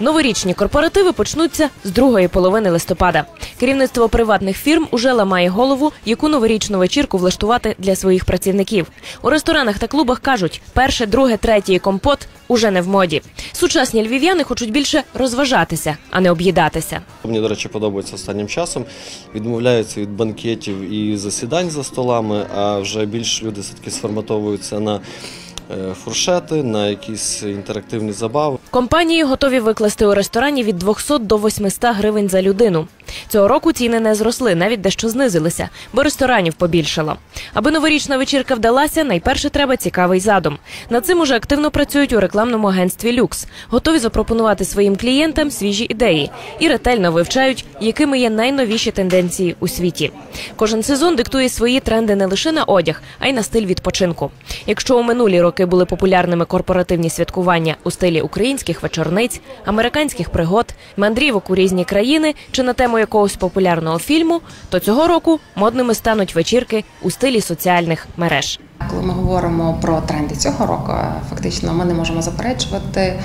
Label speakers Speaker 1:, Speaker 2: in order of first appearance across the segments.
Speaker 1: Новорічні корпоративи почнуться з другої половини листопада. Керівництво приватних фірм уже ламає голову, яку новорічну вечірку влаштувати для своїх працівників. У ресторанах та клубах кажуть, перше, друге, третє і компот уже не в моді. Сучасні львів'яни хочуть більше розважатися, а не об'їдатися.
Speaker 2: Мені, до речі, подобається останнім часом. Відмовляються від банкетів і засідань за столами, а вже більш люди все-таки сформатовуються на е, фуршети, на якісь інтерактивні забави.
Speaker 1: Компанії готові викласти у ресторані від 200 до 800 гривень за людину. Цього року ціни не зросли, навіть дещо знизилися, бо ресторанів побільшало. Аби новорічна вечірка вдалася, найперше треба цікавий задум. Над цим уже активно працюють у рекламному агентстві Люкс, готові запропонувати своїм клієнтам свіжі ідеї і ретельно вивчають, якими є найновіші тенденції у світі. Кожен сезон диктує свої тренди не лише на одяг, а й на стиль відпочинку. Якщо у минулі роки були популярними корпоративні святкування у стилі українських вечорниць, американських пригод, мандрівок у різні країни чи на тему якогось популярного фільму, то цього року модними стануть вечірки у стилі соціальних мереж.
Speaker 3: Коли ми говоримо про тренди цього року, фактично ми не можемо заперечувати е,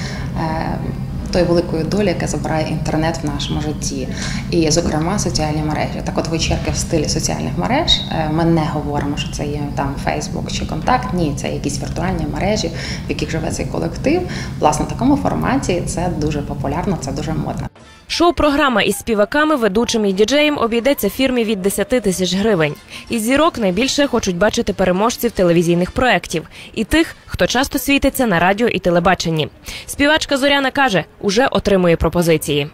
Speaker 3: тої великої долі, яка забирає інтернет в нашому житті, і, зокрема, соціальні мережі. Так, от вечірки в стилі соціальних мереж. е, Ми не говоримо, що це є там Фейсбук чи контакт. Ні, це якісь віртуальні мережі, в яких живе цей колектив. Власне, в такому форматі це дуже популярно, це дуже модно.
Speaker 1: Шоу-програма із співаками, ведучим і діджеєм обійдеться фірмі від 10 тисяч гривень. Із зірок найбільше хочуть бачити переможців телевізійних проєктів і тих, хто часто світиться на радіо і телебаченні. Співачка Зоряна каже, уже отримує пропозиції.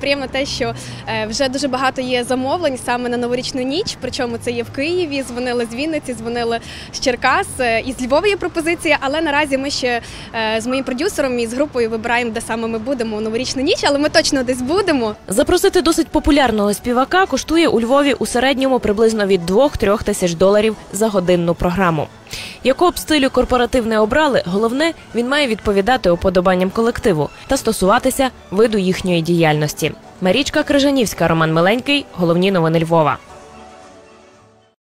Speaker 4: Приємно те, що е, вже дуже багато є замовлень саме на новорічну ніч. Причому це є в Києві. Дзвонили з Вінниці, дзвонили з Черкас. е, І з Львова є пропозиція. Але наразі ми ще е, з моїм продюсером і з групою вибираємо, де саме ми будемо у новорічну ніч, але ми точно десь будемо.
Speaker 1: Запросити досить популярного співака коштує у Львові у середньому приблизно від 2-3 тисяч доларів за годинну програму. Якого б стилю корпоратив не обрали, головне він має відповідати уподобанням колективу та стосуватися виду їхньої діяльності. Марічка Крижанівська, Роман Миленький. Головні новини Львова.